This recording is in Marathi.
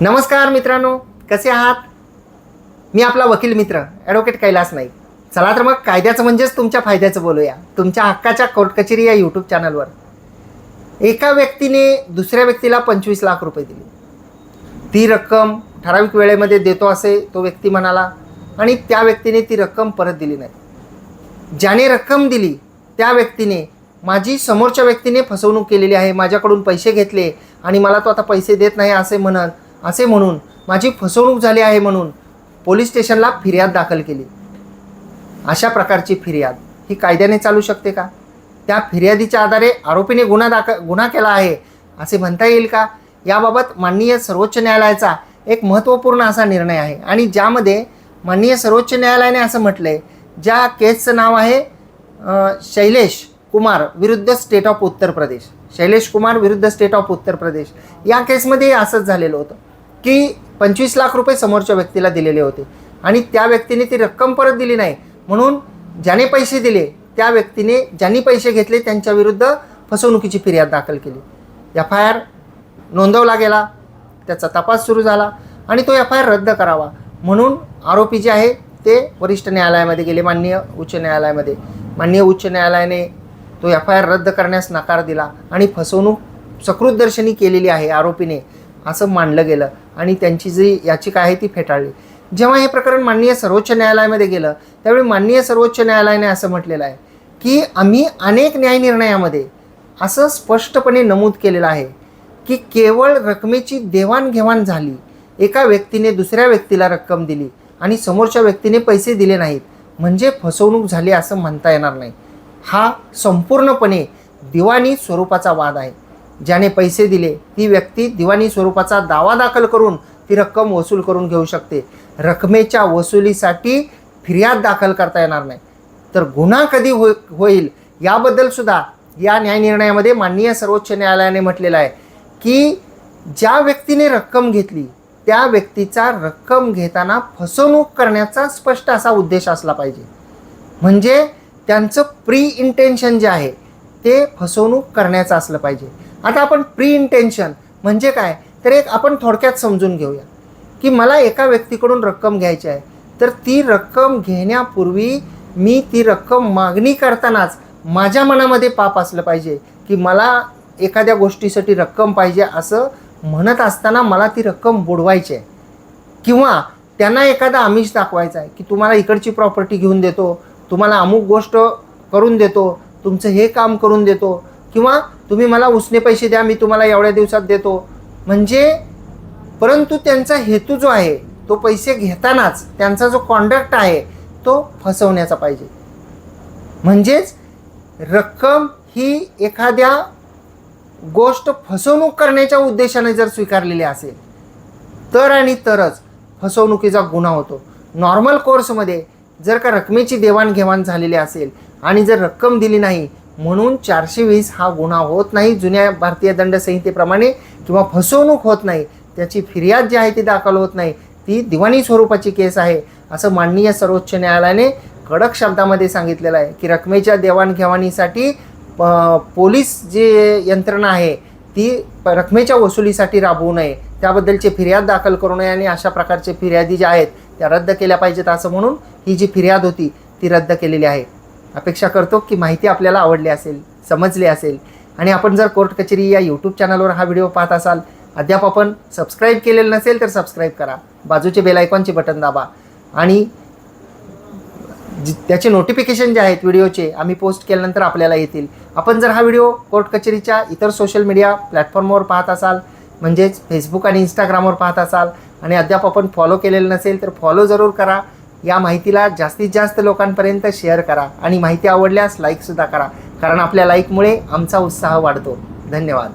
नमस्कार मित्रांनो कसे आहात? मी आपला वकील मित्र ॲडव्होकेट कैलास नाईक. चला तर मग कायद्याचं म्हणजेच तुमच्या फायद्याचं बोलूया. तुमच्या हक्काच्या कोर्ट कचेरी या यूट्यूब चॅनलवर एका व्यक्तीने दुसऱ्या व्यक्तीला पंचवीस लाख रुपये दिले. ती रक्कम ठराविक वेळेमध्ये देतो असे तो व्यक्ती म्हणाला आणि त्या व्यक्तीने ती रक्कम परत दिली नाही. ज्याने रक्कम दिली त्या व्यक्तीने माझी समोरच्या व्यक्तीने फसवणूक केलेली आहे माझ्याकडून पैसे घेतले आणि मला तो आता पैसे देत नाही असे म्हणत असे म्हणून माझी फसवणूक झाली आहे म्हणून पोलीस स्टेशनला फिर्याद दाखल केली. अशा प्रकारची फिर्याद ही कायद्याने चालू शकते का? त्या फिर्यादीच्या आधारे आरोपीने गुन्हा दाख गुन्हा केला आहे असे म्हणता येईल का? याबाबत माननीय सर्वोच्च न्यायालयाचा एक महत्त्वपूर्ण असा निर्णय आहे आणि ज्यामध्ये माननीय सर्वोच्च न्यायालयाने असं म्हटलं आहे ज्या केसचं नाव आहे शैलेश कुमार विरुद्ध स्टेट ऑफ उत्तर प्रदेश. शैलेश कुमार विरुद्ध स्टेट ऑफ उत्तर प्रदेश. या केसमध्ये असंच झालेलं होतं. की पंचवीस लाख रुपये समोरच्या व्यक्तीला दिलेले होते. आणि त्या व्यक्तीने ती रक्कम परत दिली नाही. म्हणून ज्याने पैसे दिले त्या व्यक्तीने ज्यांनी पैसे घेतले त्यांच्या विरुद्ध फसवणुकीची फिर्याद दाखल केली. एफ आय आर नोंदवला गेला. त्याचा तपास सुरू झाला आणि तो एफ आय आर रद्द करावा. म्हणून आरोपी जे आहे ते वरिष्ठ न्यायालयामध्ये गेले माननीय उच्च न्यायालयामध्ये. माननीय उच्च न्यायालयाने तो एफ आय आर रद्द करण्यास नकार दिला आणि फसवणूक सकृतदर्शनी केलेली आहे आरोपीने असं मानलं गेलं. आणि त्यांची जी याचिका आहे ती फेटाळली. जेव्हा हे प्रकरण माननीय सर्वोच्च न्यायालयामध्ये गेलं त्यावेळी माननीय सर्वोच्च न्यायालयाने असं म्हटलेलं आहे की आम्ही अनेक न्यायनिर्णयामध्ये असं स्पष्टपणे नमूद केलेलं आहे की केवळ रकमेची देवाणघेवाण झाली एका व्यक्तीने दुसऱ्या व्यक्तीला रक्कम दिली आणि समोरच्या व्यक्तीने पैसे दिले नाहीत म्हणजे फसवणूक झाली असं म्हणता येणार नाही. हा संपूर्णपणे दिवाणी स्वरूपाचा वाद आहे. ज्याने पैसे दिले ती व्यक्ती दिवाणी स्वरूपाचा दावा दाखल करून ती रक्कम वसूल करून घेऊ शकते. रकमेच्या वसुलीसाठी फिर्याद दाखल करता येणार नाही. तर गुन्हा कधी हो होईल याबद्दल सुद्धा या न्यायनिर्णयामध्ये माननीय सर्वोच्च न्यायालयाने म्हटलेलं आहे की ज्या व्यक्तीने रक्कम घेतली त्या व्यक्तीचा रक्कम घेताना फसवणूक करण्याचा स्पष्ट असा उद्देश असला पाहिजे. म्हणजे त्यांचं प्री इंटेन्शन जे आहे ते फसवणूक करण्याचं असलं पाहिजे. आता आपण प्री इंटेन्शन म्हणजे काय? तर एक आपण थोडक्यात समजून घेऊया. की मला एका व्यक्तीकडून रक्कम घ्यायची आहे तर ती रक्कम घेण्यापूर्वी मी ती रक्कम मागणी करतानाच माझ्या मनामध्ये पाप असलं पाहिजे की मला एखाद्या गोष्टीसाठी रक्कम पाहिजे असं म्हणत असताना मला ती रक्कम बुडवायची आहे. किंवा त्यांना एखादा आमिष दाखवायचा आहे की तुम्हाला इकडची प्रॉपर्टी घेऊन देतो तुम्हाला अमुक गोष्ट करून देतो तुमचं हे काम करून देतो किंवा तुम्ही मला उसने पैसे द्या मी तुम्हाला एवढ्या दिवसात देतो. म्हणजे परंतु त्यांचा हेतू जो आहे तो पैसे घेतानाच त्यांचा जो कॉन्डक्ट आहे तो फसवण्याचा पाहिजे. म्हणजेच रक्कम ही एखाद्या गोष्ट फसवणूक करण्याच्या उद्देशाने जर स्वीकारलेली असेल तर आणि तरच फसवणुकीचा गुन्हा होतो. नॉर्मल कोर्समध्ये जर का रकमेची देवाणघेवाण झालेली असेल आणि जर रक्कम दिली नाही म्हणून चारशे वीस हा गुन्हा होत नाही. जुन्या भारतीय दंड संहितेप्रमाणे किंवा फसवणूक होत नाही त्याची फिर्याद जी आहे ती दाखल होत नाही ती दिवाणी स्वरूपाची केस आहे असं माननीय सर्वोच्च न्यायालयाने कडक शब्दामध्ये सांगितलेलं आहे की रकमेच्या देवाणघेवाणीसाठी प- पोलीस जे यंत्रणा आहे ती प- रकमेच्या वसुलीसाठी राबवू नये. त्याबद्दलची फिर्याद दाखल करू नये आणि अशा प्रकारचे फिर्यादी ज्या आहेत त्या रद्द केल्या पाहिजेत असं म्हणून ही जी फिर्याद होती ती रद्द केलेली आहे. अपेक्षा करतो की माहिती आपल्याला आवडली असेल समजली असेल. आणि आपण जर कोर्ट कचेरी या यूट्यूब चॅनलवर हा व्हिडिओ पाहत असाल अद्याप आपण सबस्क्राईब केलेलं नसेल तर सबस्क्राईब करा. बाजूचे बेल आयकॉनचे बटन दाबा. आणि त्याचे नोटिफिकेशन जे आहेत व्हिडिओचे आम्ही पोस्ट केल्यानंतर आपल्याला येतील. आपण जर हा व्हिडिओ कोर्ट कचेरीच्या इतर सोशल मीडिया प्लॅटफॉर्मवर पाहत असाल म्हणजेच फेसबुक आणि इंस्टाग्रामवर पाहत असाल आणि अद्याप आपण फॉलो केलेलं नसेल तर फॉलो जरूर करा. या माहितीला जास्तीत जास्त लोकांपर्यंत शेअर करा आणि माहिती आवडल्यास लाईकसुद्धा करा. कारण आपल्या लाईकमुळे आमचा उत्साह वाढतो. धन्यवाद.